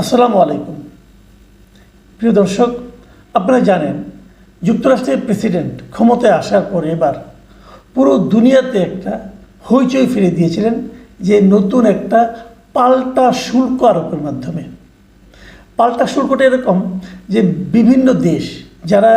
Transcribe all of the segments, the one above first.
আসসালামু আলাইকুম। প্রিয় দর্শক, আপনারা জানেন, যুক্তরাষ্ট্রের প্রেসিডেন্ট ক্ষমতায় আসার পর এবার পুরো দুনিয়াতে একটা হইচই ফিরে দিয়েছিলেন যে নতুন একটা পাল্টা শুল্ক আরোপের মাধ্যমে। পাল্টা শুল্কটা এরকম যে বিভিন্ন দেশ যারা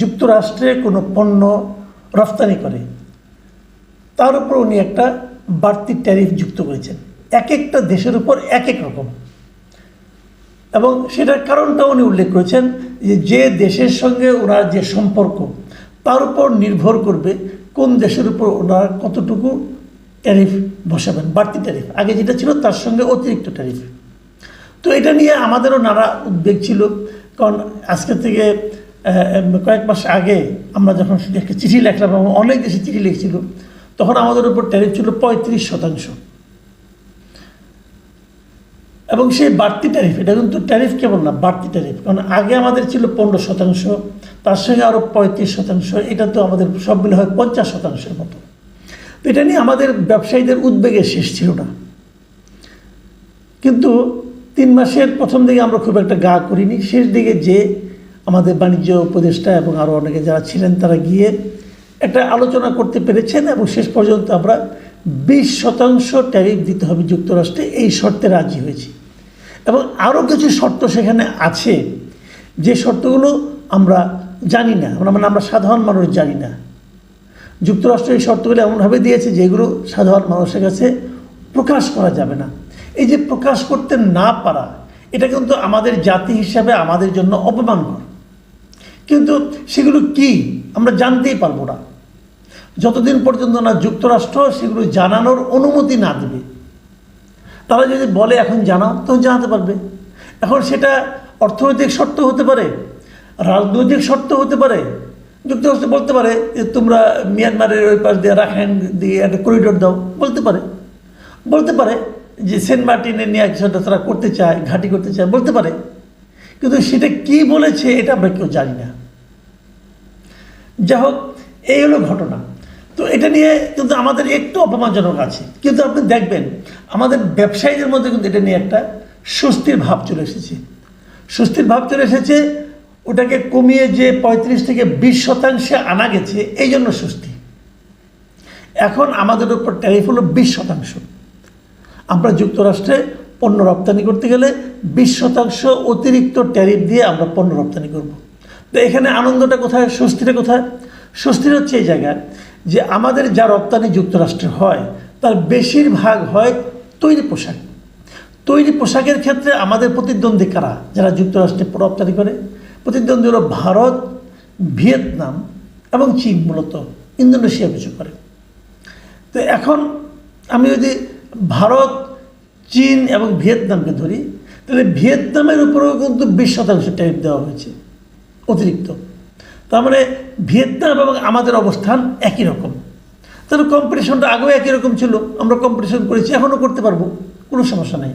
যুক্তরাষ্ট্রে কোনো পণ্য রফতানি করে, তার উপর উনি একটা বাড়তি ট্যারিফ যুক্ত করেছেন। এক একটা দেশের উপর এক এক রকম। এবং সেটার কারণটা উনি উল্লেখ করেছেন যে যে দেশের সঙ্গে ওনার যে সম্পর্ক, তার উপর নির্ভর করবে কোন দেশের উপর ওনারা কতটুকু ট্যারিফ বসাবেন, বাড়তি ট্যারিফ আগে যেটা ছিল তার সঙ্গে অতিরিক্ত ট্যারিফ তো এটা নিয়ে আমাদেরও নানা উদ্বেগ ছিল, কারণ আজকে থেকে কয়েক মাস আগে আমরা যখন একটা চিঠি লেখলাম এবং অনেক দেশে চিঠি লিখছিল, তখন আমাদের উপর ট্যারিফ ছিল পঁয়ত্রিশ শতাংশ। এবং সেই বাড়তি ট্যারিফ এটা কিন্তু ট্যারিফ কেবল না, বাড়তি ট্যারিফ কারণ আগে আমাদের ছিল পনেরো শতাংশ, তার সঙ্গে আরও পঁয়ত্রিশ শতাংশ, এটা তো আমাদের সব মিলে হয় পঞ্চাশ শতাংশের মতো। তো এটা নিয়ে আমাদের ব্যবসায়ীদের উদ্বেগের শেষ ছিল না। কিন্তু তিন মাসের প্রথম দিকে আমরা খুব একটা গা করিনি। শেষ দিকে যে আমাদের বাণিজ্য উপদেষ্টা এবং আরও অনেকে যারা ছিলেন, তারা গিয়ে একটা আলোচনা করতে পেরেছেন এবং শেষ পর্যন্ত আমরা বিশ শতাংশ ট্যারিফ দিতে হবে যুক্তরাষ্ট্রে, এই শর্তে রাজি হয়েছি। এবং আরও কিছু শর্ত সেখানে আছে। যে শর্তগুলো আমরা জানি না। মানে আমরা সাধারণ মানুষ জানি না। যুক্তরাষ্ট্র এই শর্তগুলো এমনভাবে দিয়েছে যেগুলো সাধারণ মানুষের কাছে প্রকাশ করা যাবে না। এই যে প্রকাশ করতে না পারা, এটা কিন্তু আমাদের জাতি হিসাবে আমাদের জন্য অপমানকর। কিন্তু সেগুলো কি আমরা জানতেই পারব না। যতদিন পর্যন্ত না যুক্তরাষ্ট্র সেগুলো জানানোর অনুমতি না দেবে তারা যদি বলে, এখন জানাও, তখন জানাতে পারবে। এখন সেটা অর্থনৈতিক শর্ত হতে পারে, রাজনৈতিক শর্ত হতে পারে, যুক্তরাষ্ট্র বলতে পারে যে তোমরা মিয়ানমারের ওই পাশ দিয়ে রাখাইন দিয়ে একটা করিডোর দাও, বলতে পারে। বলতে পারে যে সেন্ট মার্টিনে নিয়ে কিছুটা তারা করতে চায়, ঘাঁটি করতে চায়, বলতে পারে। কিন্তু সেটা কি বলেছে, এটা আমরা কেউ জানি না। যা হোক, এই হলো ঘটনা। তো এটা নিয়ে কিন্তু আমাদের একটু অপমানজনক আছে। কিন্তু আপনি দেখবেন, আমাদের ব্যবসায়ীদের মধ্যে কিন্তু এটা নিয়ে একটা স্বস্তির ভাব চলে এসেছে। স্বস্তির ভাব চলে এসেছে, ওটাকে কমিয়ে যে পঁয়ত্রিশ থেকে বিশ শতাংশে আনা গেছে, এই জন্য স্বস্তি। এখন আমাদের উপর ট্যারিফ হলো বিশ শতাংশ। আমরা যুক্তরাষ্ট্রে পণ্য রপ্তানি করতে গেলে বিশ শতাংশ অতিরিক্ত ট্যারিফ দিয়ে আমরা পণ্য রপ্তানি করব। তো এখানে আনন্দটা কোথায়, স্বস্তিটা কোথায়? স্বস্তির হচ্ছে এই জায়গায় যে আমাদের যা রপ্তানি যুক্তরাষ্ট্রে হয়, তার বেশিরভাগ হয় তৈরি পোশাক। তৈরি পোশাকের ক্ষেত্রে আমাদের প্রতিদ্বন্দ্বী কারা? যারা যুক্তরাষ্ট্রে রপ্তানি করে। প্রতিদ্বন্দ্বী হলো ভারত, ভিয়েতনাম এবং চীন, মূলত ইন্দোনেশিয়া কিছু করে। তো এখন আমি যদি ভারত, চীন এবং ভিয়েতনামকে ধরি, তাহলে ভিয়েতনামের উপরেও কিন্তু বিশ শতাংশ ট্যারিফ দেওয়া হয়েছে, অতিরিক্ত। তার মানে ভিয়েতনাম এবং আমাদের অবস্থান একই রকম। তাহলে কম্পিটিশনটা আগেও একই রকম ছিল, আমরা কম্পিটিশন করেছি, এখনও করতে পারব, কোনো সমস্যা নেই।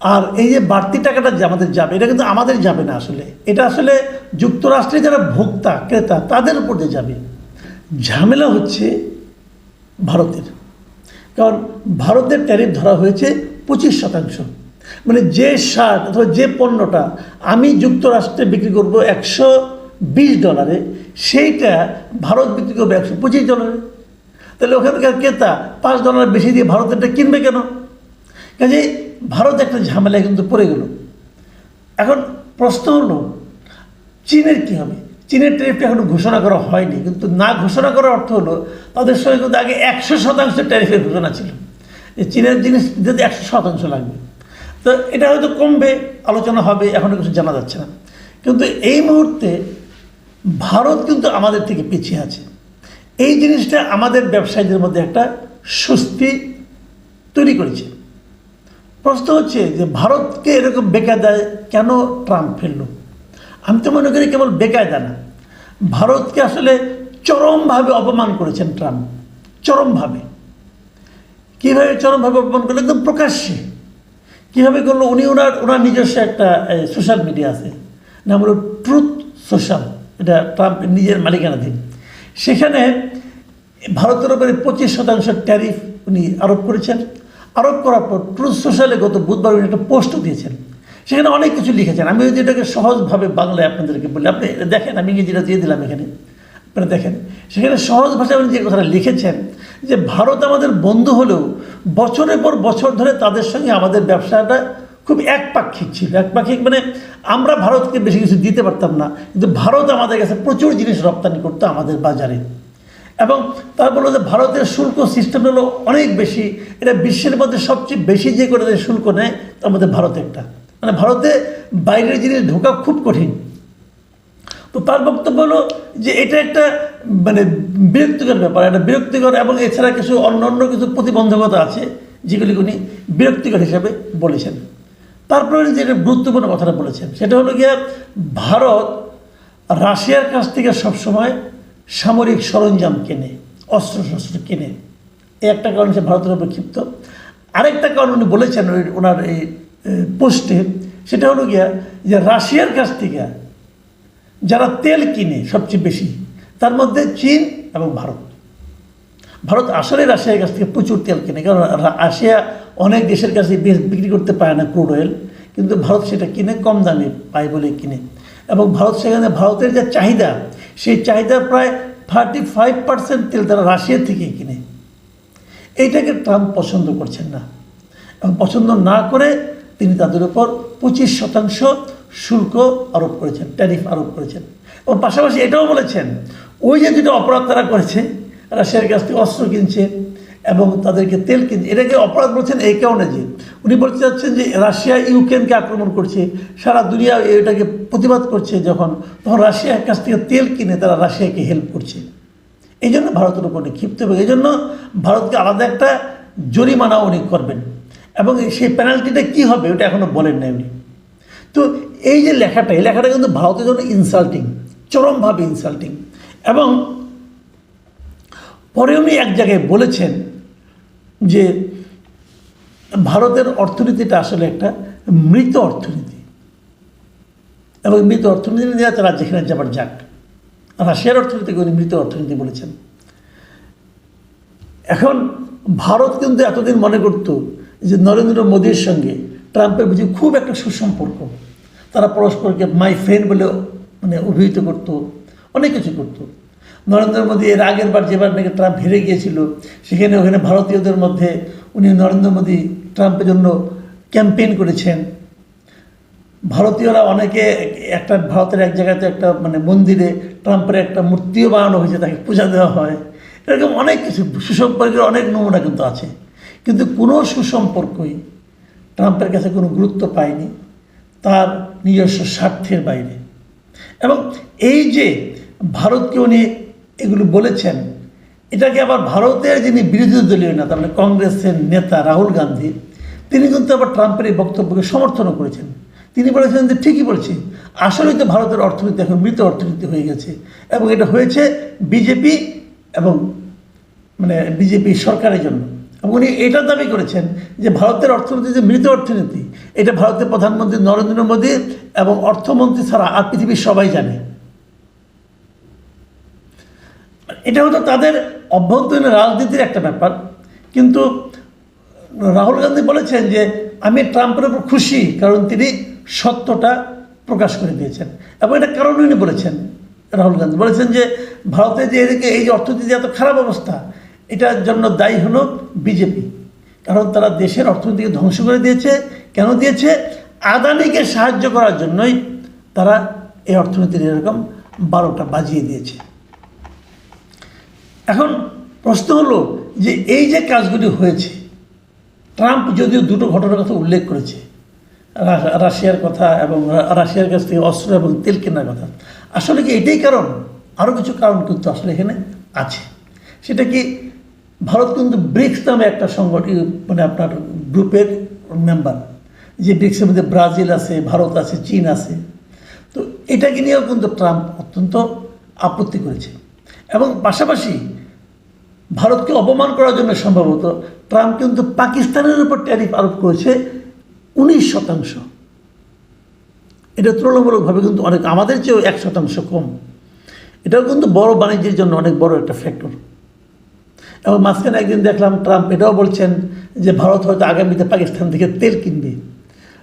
আর এই যে বাড়তি টাকাটা যে আমাদের যাবে, এটা কিন্তু আমাদের যাবে না আসলে। এটা আসলে যুক্তরাষ্ট্রে যারা ভোক্তা, ক্রেতা, তাদের উপর দিয়ে যাবে। ঝামেলা হচ্ছে ভারতের। কারণ ভারতের ট্যারিফ ধরা হয়েছে পঁচিশ শতাংশ। মানে যে শার্ট অথবা যে পণ্যটা আমি যুক্তরাষ্ট্রে বিক্রি করব একশো বিশ ডলারে, সেইটা ভারত বিক্রি করবে একশো পঁচিশ ডলারে তাহলে ওখানকার ক্রেতা পাঁচ ডলার বেশি দিয়ে ভারতেরটা কিনবে কেন? কাজে ভারত একটা ঝামেলায় কিন্তু পড়ে গেল। এখন প্রশ্ন হলো, চীনের কী হবে? চীনের ট্যারিফটা এখনও ঘোষণা করা হয়নি, কিন্তু না ঘোষণা করার অর্থ হলো, তাদের সঙ্গে কিন্তু আগে একশো শতাংশ ট্যারিফের ঘোষণা ছিল। চীনের জিনিস যদি একশো শতাংশ লাগবে। তো এটা হয়তো কমবে, আলোচনা হবে এখনও কিছু জানা যাচ্ছে না। কিন্তু এই মুহূর্তে ভারত কিন্তু আমাদের থেকে পিছিয়ে আছে। এই জিনিসটা আমাদের ব্যবসায়ীদের মধ্যে একটা স্বস্তি তৈরি করেছে। প্রশ্ন হচ্ছে যে, ভারতকে এরকম বেকায়দায় কেন ট্রাম্প ফেলল? আমি তো মনে করি কেবল বেকায়দা না। ভারতকে আসলে চরমভাবে অপমান করেছেন ট্রাম্প। চরমভাবে। কীভাবে চরমভাবে অপমান করল? একদম প্রকাশ্যে। কীভাবে করল? উনি ওনার ওনার নিজস্ব একটা সোশ্যাল মিডিয়া আছে। নাম হলো ট্রুথ সোশ্যাল এটা ট্রাম্প নিজের মালিকানাধীন। সেখানে ভারতের উপরে পঁচিশ শতাংশ ট্যারিফ উনি আরোপ করেছেন। আরোপ করার পর ট্রুথ সোশ্যালে গত বুধবার উনি একটা পোস্টও দিয়েছেন। সেখানে অনেক কিছু লিখেছেন। আমি যদি এটাকে সহজভাবে বাংলায় আপনাদেরকে বলি, আপনি দেখেন, আমি ইংরেজিটা দিয়ে দিলাম এখানে। আপনারা দেখেন, সেখানে সহজ ভাষায় উনি যে কথাটা লিখেছেন, যে ভারত আমাদের বন্ধু হলেও বছরের পর বছর ধরে তাদের সঙ্গে আমাদের ব্যবসাটা খুব একপাক্ষিক ছিল। একপাক্ষিক মানে আমরা ভারতকে বেশি কিছু দিতে পারতাম না, কিন্তু ভারত আমাদের কাছে প্রচুর জিনিস রপ্তানি করতো আমাদের বাজারে। এবং তার বলল যে ভারতের শুল্ক সিস্টেম হলো অনেক বেশি, এটা বিশ্বের মধ্যে সবচেয়ে বেশি যে করে শুল্ক নেয়, তার মধ্যে ভারত একটা। মানে ভারতে বাইরের জিনিস ঢোকা খুব কঠিন। তো তার বক্তব্য হলো যে এটা একটা মানে বিরক্তিকর ব্যাপার একটা বিরক্তিকর এবং এছাড়া কিছু অন্য অন্য কিছু প্রতিবন্ধকতা আছে, যেগুলি উনি বিরক্তিকর হিসাবে বলেছেন। তারপরে যেটা গুরুত্বপূর্ণ কথাটা বলেছেন, সেটা হলো গিয়ে ভারত রাশিয়ার কাছ থেকে সবসময় সামরিক সরঞ্জাম কেনে অস্ত্র শস্ত্র কেনে। এই একটা কারণ সে ভারতের উপর ক্ষিপ্ত। আরেকটা কারণ উনি বলেছেন ওই ওনার এই পোস্টে, সেটা হলো গিয়া যে রাশিয়ার কাছ থেকে যারা তেল কিনে সবচেয়ে বেশি, তার মধ্যে চীন এবং ভারত। ভারত আসলে রাশিয়ার কাছ থেকে প্রচুর তেল কিনে, কারণ রাশিয়া অনেক দেশের কাছে বিক্রি করতে পারে না ক্রুড অয়েল, কিন্তু ভারত সেটা কিনে, কম দামে পায় বলে কিনে। এবং ভারত সেখানে, ভারতের যে চাহিদা, সেই চাহিদা প্রায় থার্টি ফাইভ পার্সেন্ট তেল তারা রাশিয়া থেকে কিনে। এইটাকে ট্রাম্প পছন্দ করছেন না। এবং পছন্দ না করে তিনি তাদের উপর পঁচিশ শতাংশ শুল্ক আরোপ করেছেন ট্যারিফ আরোপ করেছেন। এবং পাশাপাশি এটাও বলেছেন, ওই যে দুটো অপরাধ তারা করেছে, রাশিয়ার কাছ থেকে অস্ত্র কিনছে এবং তাদেরকে তেল কিনছে এটাকে অপরাধ বলছেন এই কারণে যে। উনি বলতে চাচ্ছেন যে রাশিয়া ইউক্রেনকে আক্রমণ করছে, সারা দুনিয়া এটাকে প্রতিবাদ করছে যখন, তখন রাশিয়ার কাছ থেকে তেল কিনে তারা রাশিয়াকে হেল্প করছে। এই জন্য ভারতের উপর ক্ষিপ্ত হবে এই জন্য ভারতকে আলাদা একটা জরিমানা উনি করবেন। এবং সেই পেনাল্টিটা কী হবে ওটা এখনও বলেন নাই উনি। তো এই যে লেখাটা, এই লেখাটা কিন্তু ভারতের জন্য ইনসাল্টিং চরমভাবে ইনসাল্টিং এবং পরে উনি এক জায়গায় বলেছেন যে ভারতের অর্থনীতিটা আসলে একটা মৃত অর্থনীতি। এবং মৃত অর্থনীতি নিয়ে তারা যেখানে যাবার যাক। রাশিয়ার অর্থনীতিকে উনি মৃত অর্থনীতি বলেছেন। এখন ভারত কিন্তু এতদিন মনে করত যে নরেন্দ্র মোদীর সঙ্গে ট্রাম্পের বুঝি খুব একটা সুসম্পর্ক। তারা পরস্পরকে মাই ফ্রেন্ড বলে মানে অভিহিত করতো, অনেক কিছু করতো। নরেন্দ্র মোদী এর আগের বার যেবার নাকি ট্রাম্প হেরে গিয়েছিল, সেখানে ওখানে ভারতীয়দের মধ্যে উনি নরেন্দ্র মোদী ট্রাম্পের জন্য ক্যাম্পেইন করেছেন। ভারতীয়রা অনেকে একটা ভারতের এক জায়গাতে একটা মানে মন্দিরে ট্রাম্পের একটা মূর্তিও বানানো হয়েছে, তাকে পূজা দেওয়া হয়। এরকম অনেক কিছু, সুসম্পর্কের অনেক নমুনা কিন্তু আছে। কিন্তু কোনো সুসম্পর্কই ট্রাম্পের কাছে কোনো গুরুত্ব পায়নি, তার নিজস্ব স্বার্থের বাইরে। এবং এই যে ভারতকে উনি এগুলো বলেছেন। এটাকে আবার ভারতের যিনি বিরোধী দলীয় নেতা মানে কংগ্রেসের নেতা রাহুল গান্ধী, তিনি কিন্তু আবার ট্রাম্পের এই বক্তব্যকে সমর্থনও করেছেন। তিনি বলেছেন যে ঠিকই বলছি, আসলেই তো ভারতের অর্থনীতি এখন মৃত অর্থনীতি হয়ে গেছে এবং এটা হয়েছে বিজেপি এবং মানে বিজেপি সরকারের জন্য। এবং উনি এটা দাবি করেছেন যে ভারতের অর্থনীতি যে মৃত অর্থনীতি, এটা ভারতের প্রধানমন্ত্রী নরেন্দ্র মোদী এবং অর্থমন্ত্রী ছাড়া আর পৃথিবীর সবাই জানে। এটা হতো তাদের অভ্যন্তরীণ রাজনীতির একটা ব্যাপার। কিন্তু রাহুল গান্ধী বলেছেন যে, আমি ট্রাম্পের উপর খুশি কারণ তিনি সত্যটা প্রকাশ করে দিয়েছেন। এবং এটা কারণ উনি বলেছেন, রাহুল গান্ধী। বলেছেন যে, ভারতে যে এদিকে এই যে অর্থনীতি এত খারাপ অবস্থা, এটার জন্য দায়ী হলো বিজেপি। কারণ তারা দেশের অর্থনীতিকে ধ্বংস করে দিয়েছে। কেন দিয়েছে? আদানিকে সাহায্য করার জন্যই তারা এই অর্থনীতির এরকম বারোটা বাজিয়ে দিয়েছে। এখন প্রশ্ন হলো যে এই যে কাজগুলি হয়েছে, ট্রাম্প যদিও দুটো ঘটনার কথা উল্লেখ করেছে রাশিয়ার কথা এবং রাশিয়ার কাছ থেকে অস্ত্র এবং তেল কেনার কথা, আসলে কি এটাই কারণ? আরও কিছু কারণ কিন্তু আসলে এখানে আছে। সেটা কি ভারত কিন্তু ব্রিক্স নামে একটা সংগঠন মানে আপনার গ্রুপের মেম্বার যে ব্রিক্সের মধ্যে ব্রাজিল আছে, ভারত আছে, চীন আছে। তো এটাকে নিয়েও কিন্তু ট্রাম্প অত্যন্ত আপত্তি করেছে। এবং পাশাপাশি ভারতকে অপমান করার জন্য সম্ভবত ট্রাম্প কিন্তু পাকিস্তানের উপর ট্যারিফ আরোপ করেছে উনিশ শতাংশ। এটা তুলনামূলকভাবে কিন্তু অনেক, আমাদের চেয়েও এক শতাংশ কম। এটাও কিন্তু বড় বাণিজ্যের জন্য অনেক বড় একটা ফ্যাক্টর এবং মাঝখানে একদিন দেখলাম ট্রাম্প এটাও বলছেন যে ভারত হয়তো আগামীতে পাকিস্তান থেকে তেল কিনবে।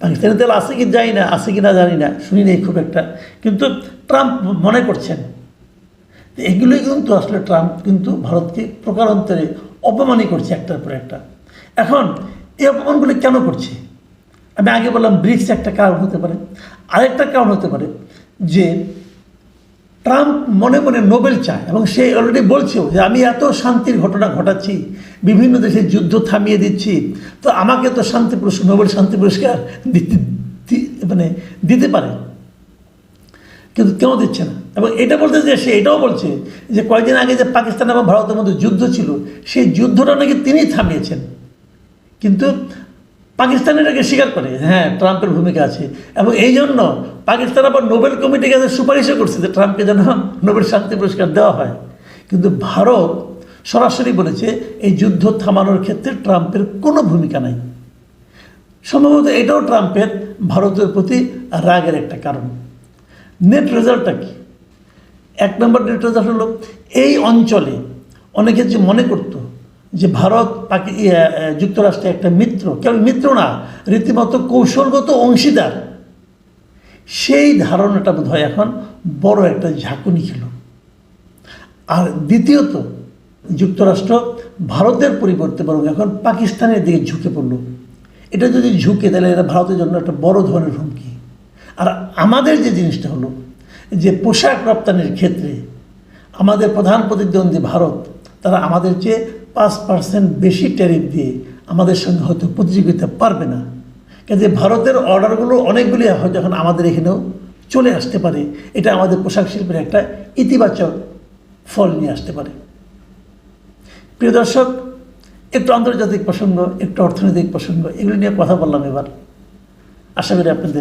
পাকিস্তানের তেল আছে কি জানি না, আছে কি না জানি না শুনি নেই খুব একটা। কিন্তু ট্রাম্প মনে করছেন এগুলোই কিন্তু আসলে ট্রাম্প কিন্তু ভারতকে প্রকারান্তরে অপমানই করছে একটার পর একটা। এখন এই অপমানগুলি কেন করছে? আমি আগে বললাম ব্রিক্স একটা কারণ হতে পারে। আরেকটা কারণ হতে পারে যে ট্রাম্প মনে মনে নোবেল চায় এবং সে অলরেডি বলছেও যে আমি এত শান্তির ঘটনা ঘটাচ্ছি, বিভিন্ন দেশে যুদ্ধ থামিয়ে দিচ্ছি, তো আমাকে তো শান্তি পুরস্কার নোবেল শান্তি পুরস্কার দিতে মানে দিতে পারে। কিন্তু কেউ দিচ্ছে না? এবং এটা বলতে যে, সে এটাও বলছে যে, কয়েকদিন আগে যে পাকিস্তান এবং ভারতের মধ্যে যুদ্ধ ছিল, সেই যুদ্ধটা নাকি তিনিই থামিয়েছেন। কিন্তু পাকিস্তান এটাকে স্বীকার করে হ্যাঁ ট্রাম্পের ভূমিকা আছে। এবং এই জন্য পাকিস্তান আবার নোবেল কমিটিকে কাছে সুপারিশও করছে যে, ট্রাম্পকে যেন নোবেল শান্তি পুরস্কার দেওয়া হয়। কিন্তু ভারত সরাসরি বলেছে, এই যুদ্ধ থামানোর ক্ষেত্রে ট্রাম্পের কোনো ভূমিকা নাই। সম্ভবত এটাও ট্রাম্পের ভারতের প্রতি রাগের একটা কারণ। নেট রেজাল্টটা কি? এক নম্বর রেজাল্ট হলো এই অঞ্চলে অনেকে যে মনে করত যে ভারত পাকি ইয়ে, যুক্তরাষ্ট্রে একটা মিত্র কেবল মিত্র না রীতিমতো কৌশলগত অংশীদার সেই ধারণাটা বোধ হয় এখন বড় একটা ঝাঁকুনি ছিল আর দ্বিতীয়ত যুক্তরাষ্ট্র ভারতের পরিবর্তে বরং এখন পাকিস্তানের দিকে ঝুঁকে পড়ল। এটা যদি ঝুঁকে তাহলে এটা ভারতের জন্য একটা বড় ধরনের হুমকি। আর আমাদের যে জিনিসটা হলো যে পোশাক রপ্তানির ক্ষেত্রে আমাদের প্রধান প্রতিদ্বন্দ্বী ভারত, তারা আমাদের চেয়ে পাঁচ পার্সেন্ট বেশি ট্যারিফ দিয়ে আমাদের সঙ্গে হয়তো প্রতিযোগিতা পারবে না। কাজে ভারতের অর্ডারগুলো অনেকগুলি হয়তো এখন আমাদের এখানেও চলে আসতে পারে। এটা আমাদের পোশাক শিল্পের একটা ইতিবাচক ফল নিয়ে আসতে পারে। প্রিয় দর্শক, একটু আন্তর্জাতিক প্রসঙ্গ, একটু অর্থনৈতিক প্রসঙ্গ, এগুলো নিয়ে কথা বললাম এবার। আশা করি আপনাদের